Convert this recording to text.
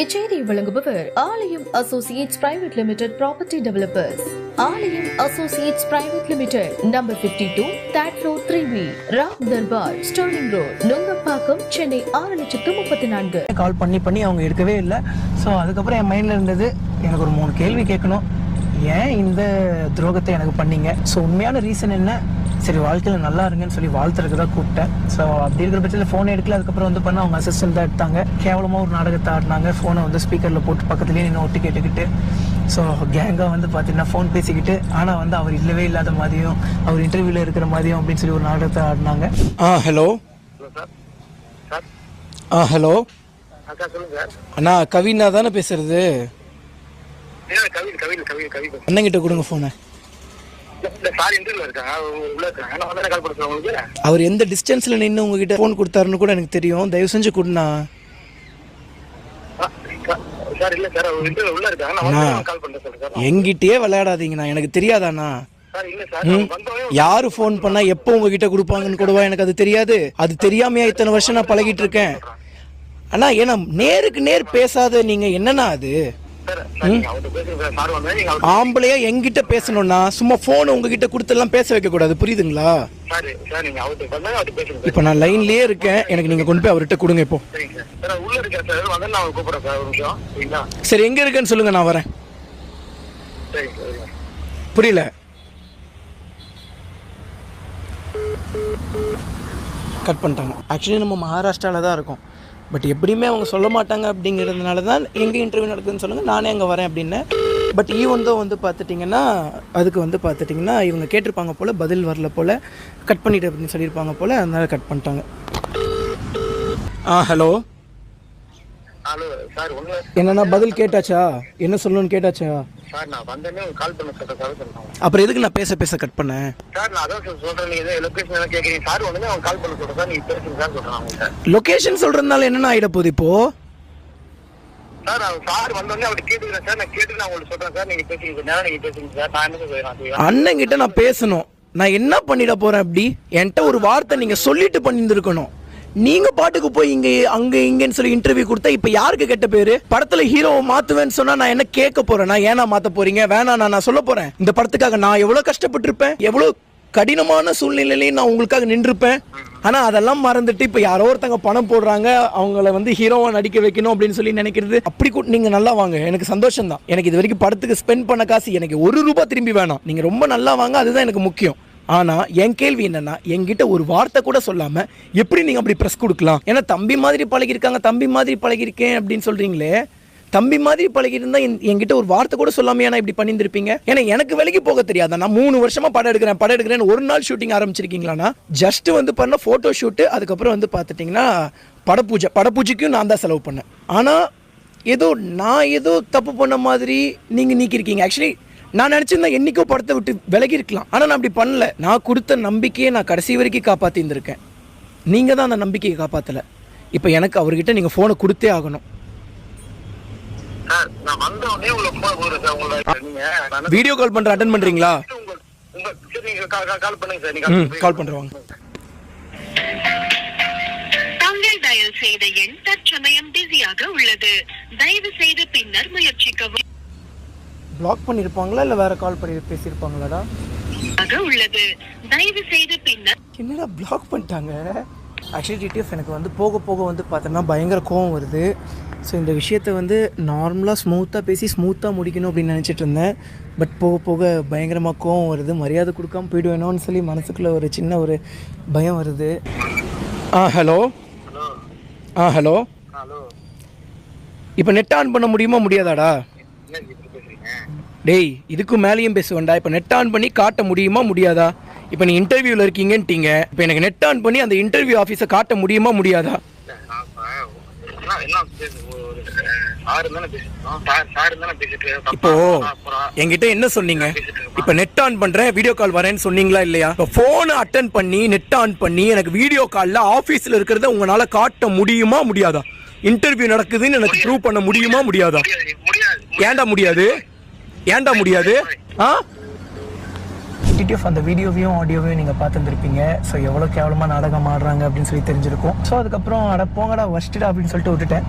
இச்செய்தி வழங்குபவர் Aalayam associates private limited property developers. Aalayam associates private limited number 52 two that road three B Ram Darbar Sterling road Nungambakkam Chennai ஆறு லட்சத்து முப்பத்தி நான்கு. கால் பண்ணி பண்ணி அவங்க எடுக்கவே இல்லை. ஸோ அதுக்கப்புறம் என் மைண்டில் இருந்தது எனக்கு ஒரு மூணு கேள்வி கேட்கணும். ஏன் இந்த துரோகத்தை எனக்கு பண்ணீங்க? ஸோ உண்மையான ரீசன் என்ன? சரி வாழ்க்கையில் நல்லா இருங்கன்னு சொல்லி வாழ்த்துறதுக்கு தான் கூப்பிட்டேன். ஸோ அப்படி இருக்கிற பட்சத்தில் ஃபோன் எடுக்கல. அதுக்கப்புறம் வந்து பண்ண அவங்க அசிஸ்டன்ட் தான் எடுத்தாங்க. கேவலமாக ஒரு நாடகத்தை ஆடினாங்க. ஃபோனை வந்து ஸ்பீக்கரில் போட்டு பக்கத்துலேயே நின்று ஒட்டு கேட்டுக்கிட்டு. ஸோ கேங்காக வந்து பார்த்தீங்கன்னா ஃபோன் பேசிக்கிட்டு ஆனால் வந்து அவர் இல்லவே இல்லாத மாதிரியும் அவர் இன்டர்வியூவில் இருக்கிற மாதிரியும் அப்படின்னு சொல்லி ஒரு நாடகத்தை ஆடினாங்க. ஆ ஹலோ ஹலோ சார் சார் ஆ ஹலோ அக்கா சொல்லுங்க சார் அண்ணா கவினா தானே பேசுறது? இல்லை கவின் கவின் கவின் கவின். அண்ணங்கிட்ட கொடுங்க ஃபோனை அவர் எந்த டிஸ்டன்ஸில் நின்று உங்ககிட்ட ஃபோன் கொடுத்தாருன்னு கூட எனக்கு தெரியும். தயவு செஞ்சு கொடுண்ணா. எங்கிட்டயே விளையாடாதீங்கண்ணா. எனக்கு தெரியாதாண்ணா. யாரு ஃபோன் பண்ணா எப்போ உங்ககிட்ட கொடுப்பாங்கன்னு கூடவா? எனக்கு அது தெரியாது. அது தெரியாமையா இத்தனை வருஷம் நான் பழகிட்டு இருக்கேன். அண்ணா ஏன்னா நேருக்கு நேர் பேசாத நீங்க என்னண்ணா அது? ஆம்பளையா எங்கிட்ட பேசணும்னா சும்மா போன் உங்ககிட்ட கொடுத்தெல்லாம் பேச வைக்க கூடாது புரியுதுங்களா? இப்போ நான் லைன்லயே இருக்கேன் எனக்கு நீங்க கொண்டு போய் அவர்கிட்ட கொடுங்க இப்போ. சார். சார் அவர் உள்ள இருக்கேன் சார். வந்து நான் அவரை கூப்பிட்றேன் சார் ஒரு நிமிஷம். சரிங்களா? சரி எங்க இருக்குன்னு சொல்லுங்க நான் வரேன். புரியல. கட் பண்ணிட்டாங்க. ஆக்சுவலி நம்ம மகாராஷ்டிராவில் தான் இருக்கோம். பட் எப்படியுமே அவங்க சொல்ல மாட்டாங்க அப்படிங்கிறதுனால தான் எங்கே இன்டர்வியூ நடக்குதுன்னு சொல்லுங்கள் நானே அங்கே வரேன் அப்படின்னு. பட் ஈவன் தான் வந்து பார்த்துட்டிங்கன்னா அதுக்கு வந்து பார்த்துட்டிங்கன்னா இவங்க கேட்டிருப்பாங்க போல் பதில் வரல போல் கட் பண்ணிட்டு அப்படின்னு சொல்லியிருப்பாங்க போல் அதனால் கட் பண்ணிட்டாங்க. ஆ ஹலோ சார் என்னண்ணா பதில் கேட்டாச்சா? என்ன சொல்லணும்னு கேட்டாச்சா? சார் நான் வந்தோடனே கால் பண்ண சார் சார் அப்புறம் எதுக்கு நான் பேச பேச கட் பண்ணேன்? சார் நான் அதான் சார் சொல்றேன் நீங்க ஏதோ லொகேஷன் எல்லாம் கேட்குறீங்க சார் வந்து அவங்க கால் பண்ண சொல்றேன் சார் நீங்க பேசுங்க சார் சொல்றேன் அவங்கள்ட்ட லொக்கேஷன் சொல்கிறதுனால என்னென்ன ஆகிட போகுது இப்போது சார் சார் வந்தோடனே அவர் கேட்டுக்கிறேன் சார். நான் கேட்டு நான் உங்களுக்கு சொல்றேன் சார். நீங்க பேசுங்க சார் நேரம் நீங்க பேசுங்க சார். நான் என்ன சார் செய்யலாம் செய்வேன். அண்ணங்கிட்ட நான் பேசணும். நான் என்ன பண்ணிட போறேன் அப்படி? என்கிட்ட ஒரு வார்த்தை நீங்க சொல்லிட்டு பண்ணியிருந்திருக்கணும். நீங்க பாட்டுக்கு போய் இங்க அங்க இங்கன்னு சொல்லி இன்டர்வியூ கொடுத்தா இப்ப யாருக்கு கெட்ட பேரு? படத்துல ஹீரோவை மாத்துவேன்னு சொன்னா நான் என்ன கேட்க போறேன்? நான் ஏனா மாத்த போறீங்க? வேணாம் நான் நான் சொல்ல போறேன். இந்த படத்துக்காக நான் எவ்வளவு கஷ்டப்பட்டிருப்பேன்? எவ்வளவு கடினமான சூழ்நிலையிலையும் நான் உங்களுக்காக நின்றுருப்பேன். ஆனா அதெல்லாம் மறந்துட்டு இப்ப யாரோ ஒருத்தங்க பணம் போடுறாங்க. அவங்கள வந்து ஹீரோவா நடிக்க வைக்கணும் அப்படின்னு சொல்லி நினைக்கிறது. அப்படி கூட நீங்க நல்லா வாங்க. எனக்கு சந்தோஷம் தான் எனக்கு இது வரைக்கும் படத்துக்கு ஸ்பெண்ட் பண்ண காசு எனக்கு ஒரு ரூபாய் திரும்பி வேணாம். நீங்க ரொம்ப நல்லா வாங்க. அதுதான் எனக்கு முக்கியம். ஆனால் என் கேள்வி என்னன்னா என்கிட்ட ஒரு வார்த்தை கூட சொல்லாமல் எப்படி நீங்கள் அப்படி ப்ரெஸ் கொடுக்கலாம்? ஏன்னா தம்பி மாதிரி பழகிருக்காங்க தம்பி மாதிரி பழகிருக்கேன் அப்படின்னு சொல்கிறீங்களே தம்பி மாதிரி பழகிருந்தா என்- என்கிட்ட ஒரு வார்த்தை கூட சொல்லாமையா ஏன்னா இப்படி பண்ணியிருந்திருப்பீங்க? ஏன்னா எனக்கு விலைக்கு போக தெரியாதா? நான் மூணு வருஷமா படம் எடுக்கிறேன் படம் எடுக்கிறேன்னு ஒரு நாள் ஷூட்டிங் ஆரம்பிச்சிருக்கீங்களாண்ணா ஜஸ்ட் வந்து பண்ண ஃபோட்டோ ஷூட்டு அதுக்கப்புறம் வந்து பார்த்துட்டிங்கன்னா படப்பூஜை படப்பூஜைக்கும் நான் தான் செலவு பண்ணேன். ஆனால் ஏதோ நான் ஏதோ தப்பு பண்ண மாதிரி நீங்கள் நீக்கியிருக்கீங்க. ஆக்சுவலி நான் நினச்சிருந்தா என்னைக்கோ படத்தை விட்டு விலகி இருக்கலாம் ஆனால் நான் அப்படி பண்ணல. நான் கொடுத்த நம்பிக்கையை நான் கடைசி வரைக்கும் காப்பாற்றிருந்திருக்கேன் நீங்கள் தான் அந்த நம்பிக்கையை காப்பாற்றலை இப்போ எனக்கு அவர்கிட்ட நீங்கள் ஃபோனை கொடுத்தே ஆகணும். சார் நான் வந்த உடனே உங்களை போன் போடுறேன் சார். உங்களை நீங்க நான் வீடியோ கால் பண்ணுற அட்டன் நீங்க கால் டயல் செய்த எண் தற்சமயம் பிஸியாக உள்ளது. தயவு செய்து பின்னர் முயற்சிக்கவும். பிளாக் பண்ணியிருப்பாங்களா இல்லை வேறு கால் பண்ணி பேசியிருப்பாங்களாடா உள்ளது. தயவு செய்து பின்னர் என்னடா பிளாக் பண்ணிட்டாங்க? ஆக்சுவலி டிடிஎஃப் எனக்கு வந்து போக போக வந்து பார்த்தோன்னா பயங்கர கோவம் வருது. ஸோ இந்த விஷயத்தை வந்து நார்மலாக ஸ்மூத்தாக பேசி ஸ்மூத்தாக முடிக்கணும் அப்படின்னு நினச்சிட்டு இருந்தேன். பட் போக போக பயங்கரமாக கோவம் வருது. மரியாதை கொடுக்காம போயிடுவேணும்னு சொல்லி மனசுக்குள்ளே ஒரு சின்ன ஒரு பயம் வருது. ஆ ஹலோ ஹலோ ஆ ஹலோ ஹலோ இப்போ நெட் ஆன் பண்ண முடியுமா? முடியாதாடா? டேய் இதுக்கு மேலேயும் பேசுவேன்டா. இப்போ நெட் ஆன் பண்ணி காட்ட முடியுமா முடியாதா? இப்போ நீ இன்டர்வியூவில் இருக்கீங்கன்ட்டீங்க. இப்போ எனக்கு நெட் ஆன் பண்ணி அந்த இன்டர்வியூ ஆஃபீஸை காட்ட முடியுமா முடியாதா? இப்போ என்கிட்ட என்ன சொன்னீங்க? இப்போ நெட் ஆன் பண்றேன் வீடியோ கால் வரேன்னு சொன்னீங்களா இல்லையா? இப்போ ஃபோனை அட்டன் பண்ணி நெட் ஆன் பண்ணி எனக்கு வீடியோ காலில் ஆஃபீஸில் இருக்கிறத உங்களால காட்ட முடியுமா முடியாதா? இன்டர்வியூ நடக்குதுன்னு எனக்கு ப்ரூவ் பண்ண முடியுமா முடியாதா? ஏன்டா முடியாது? ஏன்டா முடியாது? ஆ? டிடிஎஃப் அந்த வீடியோவையும் ஆடியோவையும் நீங்கள் பார்த்துருந்துருப்பீங்க. ஸோ எவ்வளோ கேவலமாக நாடகம் ஆடுறாங்க அப்படின்னு சொல்லி தெரிஞ்சிருக்கும். ஸோ அதுக்கப்புறம் அட போங்கடா வஸ்டடா அப்படின்னு சொல்லிட்டு விட்டுட்டேன்.